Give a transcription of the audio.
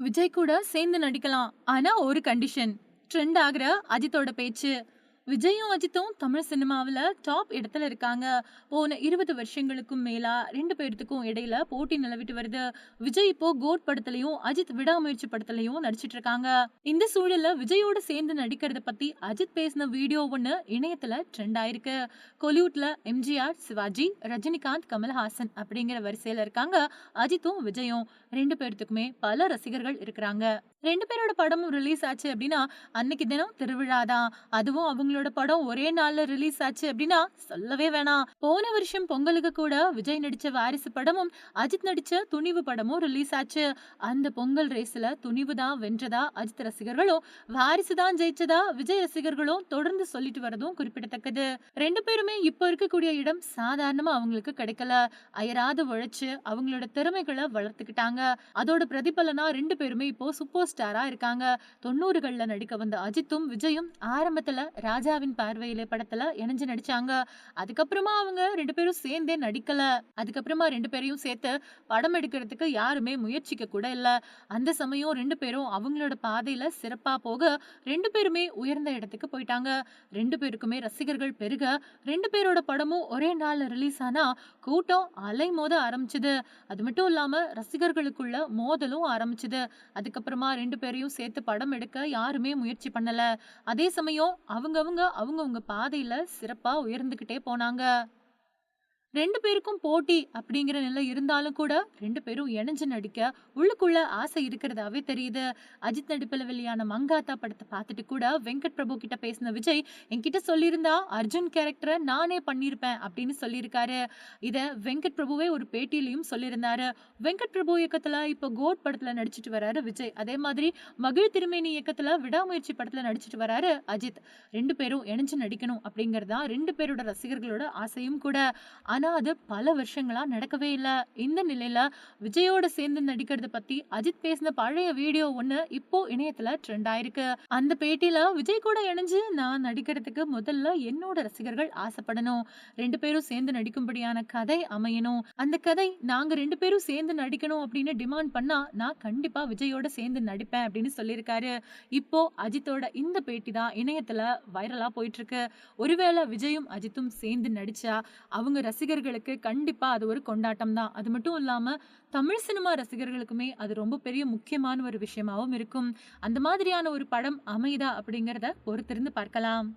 விஜய் கூட சேர்ந்து நடிக்கலாம். ஆனா ஒரு கண்டிஷன் ட்ரெண்ட் ஆகுற அஜித்தோட பேச்சு. விஜயும் அஜித்தும் தமிழ் சினிமாவில் டாப் இடத்துல இருக்காங்க. போன இருபது வருஷங்களுக்கும் மேலா ரெண்டு பேர்த்துக்கும் இடையில போட்டி நிலவிட்டு வருது. விஜய் இப்போ கோட் படத்துலையும் அஜித் விடாமுயற்சி படத்துலையும் நடிச்சிட்டு இருக்காங்க. இந்த சூழல்ல விஜயோட சேர்ந்து நடிக்கிறத பத்தி அஜித் பேசின வீடியோ ஒன்று இணையத்துல ட்ரெண்ட் ஆயிருக்கு. கொலிவுட்ல எம்ஜிஆர் சிவாஜி ரஜினிகாந்த் கமல்ஹாசன் அப்படிங்கிற வரிசையில இருக்காங்க அஜித்தும் விஜயும். ரெண்டு பேர்த்துக்குமே பல ரசிகர்கள் இருக்கிறாங்க. ரெண்டு பேரோட படமும் ரிலீஸ் ஆச்சு அப்படின்னா அன்னைக்கு தினம் திருவிழா தான். அதுவும் அவங்களோட படம் ஒரே நாள்ல ரிலீஸ் ஆச்சு அப்படின்னா சொல்லவே வேணாம். போன வருஷம் பொங்கலுக்கு கூட விஜய் நடிச்ச வாரிசு படமும் அஜித் நடிச்ச துணிவு படமும் ரிலீஸ் ஆச்சு. அந்த பொங்கல் ரேஸ்ல துணிவு தான் வென்றதா அஜித் ரசிகர்களும் வாரிசு தான் ஜெயிச்சதா விஜய் ரசிகர்களும் தொடர்ந்து சொல்லிட்டு வரதும் குறிப்பிடத்தக்கது. ரெண்டு பேருமே இப்ப இருக்கக்கூடிய இடம் சாதாரணமா அவங்களுக்கு கிடைக்கல. அயராது உழைச்சு அவங்களோட திறமைகளை வளர்த்துக்கிட்டாங்க. அதோட பிரதிபலனா ரெண்டு பேருமே இப்போ சூப்பர் ஸ்டாரா இருக்காங்க. தொண்ணூறுகள்ல நடிக்க வந்த அஜித்தும் விஜயும் ஆரம்பத்துல ராஜாவின் பார்வையிலே படத்துல இணைஞ்சு நடிச்சாங்க. அதுக்கப்புறமா அவங்க ரெண்டு பேரும் சேர்ந்தே நடிக்கல. அதுக்கப்புறமா ரெண்டு பேரையும் சேர்த்து படம் எடுக்கிறதுக்கு யாருமே முயற்சிக்க கூட இல்ல. அந்த சமயம் ரெண்டு பேரும் அவங்களோட பாதையில சிறப்பா போக ரெண்டு பேருமே உயர்ந்த இடத்துக்கு போயிட்டாங்க. ரெண்டு பேருக்குமே ரசிகர்கள் பெருக ரெண்டு பேரோட படமும் ஒரே நாள் ரிலீஸ் ஆனா கூட்டம் அலை மோத ஆரம்பிச்சது. அது மட்டும் இல்லாம ரசிகர்களுக்குள்ள மோதலும் ஆரம்பிச்சது. அதுக்கப்புறமா ரெண்டு பேரையும் சேர்த்து படம் எடுக்க யாருமே முயற்சி பண்ணல. அதே சமயம் அவங்கவுங்க அவங்கவுங்க பாதையில சிறப்பா உயர்ந்துகிட்டே போனாங்க. ரெண்டு பேருக்கும் போட்டி அப்படிங்கிற நிலை இருந்தாலும் கூட ரெண்டு பேரும் இணைஞ்சு நடிக்க உள்ளுக்குள்ள ஆசை இருக்கிறதாவே தெரியுது. அஜித் நடிப்பில் வெளியான மங்காத்தா படத்தை பார்த்துட்டு கூட வெங்கட் பிரபு கிட்ட பேசின விஜய் என்கிட்ட சொல்லியிருந்தா அர்ஜுன் கேரக்டரை நானே பண்ணியிருப்பேன் அப்படின்னு சொல்லியிருக்காரு. இதை வெங்கட் பிரபுவே ஒரு பேட்டியிலையும் சொல்லியிருந்தாரு. வெங்கட் பிரபு இயக்கத்தில் இப்போ கோட் படத்தில் நடிச்சிட்டு வராரு விஜய். அதே மாதிரி மகிழ் திருமேனி இயக்கத்தில் விடாமுயற்சி படத்துல நடிச்சிட்டு வராரு அஜித். ரெண்டு பேரும் இணைஞ்சு நடிக்கணும் அப்படிங்கறதா ரெண்டு பேரோட ரசிகர்களோட ஆசையும் கூட. ஆனா அது பல வருஷங்களா நடக்கவே இல்ல. இந்த நிலையில விஜயோட சேர்ந்து நடிக்கிறத பத்தி அஜித் பேசின பழைய வீடியோ ஒண்ணு இப்போ இணையத்துல ட்ரெண்ட் ஆயிருக்கு. அந்த பேட்டியில விஜய் கூட இணைஞ்சு நான் நடிக்கிறதுக்கு முதல்ல என்னோட ரசிகர்கள் ஆசைப்படணும். ரெண்டு பேரும் சேர்ந்து நடிக்கும்படியான கதை அமையணும். அந்த கதை நாங்க ரெண்டு பேரும் சேர்ந்து நடிக்கணும் அப்படின்னு டிமாண்ட் பண்ணா நான் கண்டிப்பா விஜயோட சேர்ந்து நடிப்பேன் அப்படின்னு சொல்லியிருக்காரு. இப்போ அஜித்தோட இந்த பேட்டி தான் இணையத்துல வைரலா போயிட்டு இருக்கு. ஒருவேளை விஜயும் அஜித்தும் சேர்ந்து நடிச்சா அவங்க ரசிகர்களுக்கு கண்டிப்பா அது ஒரு கொண்டாட்டம் தான். அது மட்டும் இல்லாம தமிழ் சினிமா ரசிகர்களுக்குமே அது ரொம்ப பெரிய முக்கியமான ஒரு விஷயமாவும் இருக்கும். அந்த மாதிரியான ஒரு படம் அமைதா அப்படிங்கிறத பொறுத்திருந்து பார்க்கலாம்.